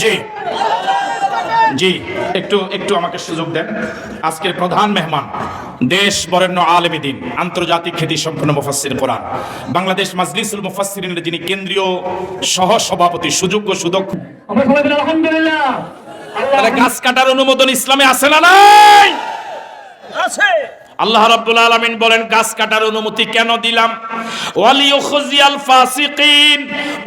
জি। জি একটু একটু আমাকে সুযোগ দেন। আজকের প্রধান মেহমান দেশ বরেণ্য আলেমিদিন আন্তর্জাতিক খ্যাতি সম্পন্ন মুফাসসির কোরআন। বাংলাদেশ মাজলিসুল মুফাসসিরিনের যিনি কেন্দ্রীয় সহ সভাপতি সুযোগ্য সুদক্ষ আমরা সবাই বলি আলহামদুলিল্লাহ। তাহলে গাছ কাটার অনুমোদন ইসলামে আছে না নাই? আছে। আল্লাহ রাব্বুল আলামিন বলেন, গাছ কাটার অনুমতি কেন দিলাম? ওয়ালিউখজিয়াল ফাসিকিন।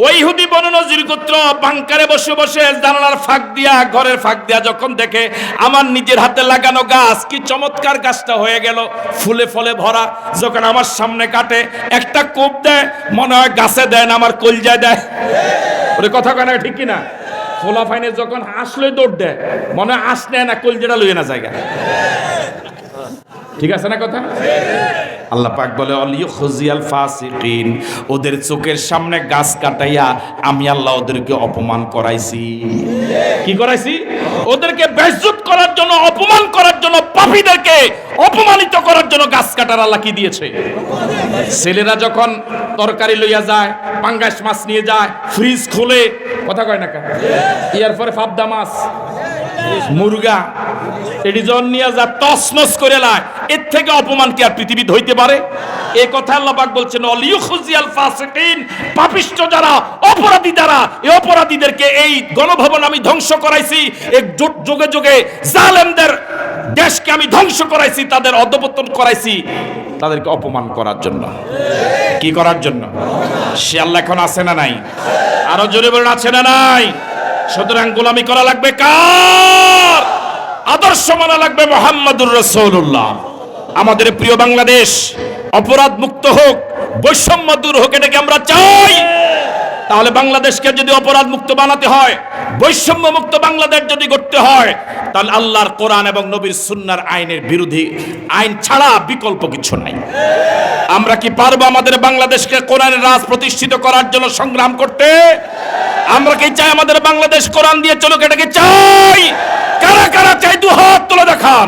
ওই ইহুদি বনু নজির গোত্র, বাংকারে বসে বসে জানালার ফাঁক দিয়া, ঘরের ফাঁক দিয়া যখন দেখে, আমার নিজের হাতে লাগানো গাছ, কি চমৎকার গাছটা হয়ে গেল। ফুলে ফলে ভরা, যখন আমার সামনে কাটে, একটা কোপ দেয়, মনে হয় গাছে দেয় না, আমার কলজায় দেয়। ওরে কথা কেন ঠিক কি না ফোলা ফাইনে যখন আসলে দৌড় দেয়, মনে হয় আস নেয় না, কলজাটা লইয়ে না জায়গা ঠিক আছে না কথা? আল্লাহ পাক বলে অলিয়ুখজিয়াল ফাসিকিন, ওদের চোখের সামনে গাছ কাটাইয়া আমি আল্লাহ ওদেরকে অপমান করাইছি। কি করাইছি? ওদেরকে বেজ্জত করার জন্য, অপমান করার জন্য, পাপীদেরকে অপমানিত করার জন্য গাছ কাটার আল্লাহ কি দিয়েছে? ছেলেরা যখন তরকারি লইয়া যায়, পাঙ্গাস মাছ নিয়ে যায়, ফ্রিজ খুলে, কথা কয় না ইয়ার পরে ফাবদা মাছ, মুরগা এটি জন নিয়ে যা তসনস করে লায়। এর থেকে অপমান কি আর পৃথিবীতে হইতে পারে? এই কথা আল্লাহ পাক বলছেন, অলিউখুজিয়াল ফাসিকিন, পাপিষ্ট যারা, অপরাধী যারা, এই অপরাধীদেরকে এই গণভবন আমি ধ্বংস করাইছি। এক যুগে যুগে জালেমদের দেশকে আমি ধ্বংস করাইছি, তাদের অধপতন করাইছি তাদেরকে অপমান করার জন্য। কি করার জন্য? সে আল্লাহ এখন আছে না নাই? আরও জোরে বলুন, আছে না নাই? সুতরাং গোলামি করা লাগবে কার? আদর্শ মানা লাগবে মোহাম্মদুর রসৌল্লাহ আমাদের প্রিয় বাংলাদেশ অপরাধ মুক্ত হোক, বৈষম্য দূর হোক এটাকে আমরা চাই। তাহলে বাংলাদেশকে যদি অপরাধ মুক্ত বানাতে হয় বৈষম্য মুক্ত বাংলাদেশ যদি গড়তে হয়, তাহলে আল্লাহর কোরআন এবং নবীর সুন্নার আইনের বিরোধী আইন ছাড়া বিকল্প কিছু নাই। আমরা কি পারব আমাদের বাংলাদেশকে কোরআনের রাজ প্রতিষ্ঠিত করার জন্য সংগ্রাম করতে? আমরা কি চাই আমাদের বাংলাদেশ কোরআন দিয়ে চলুক এটাকে চাই? কারা কারা চাই দু হাত তুলে দেখান।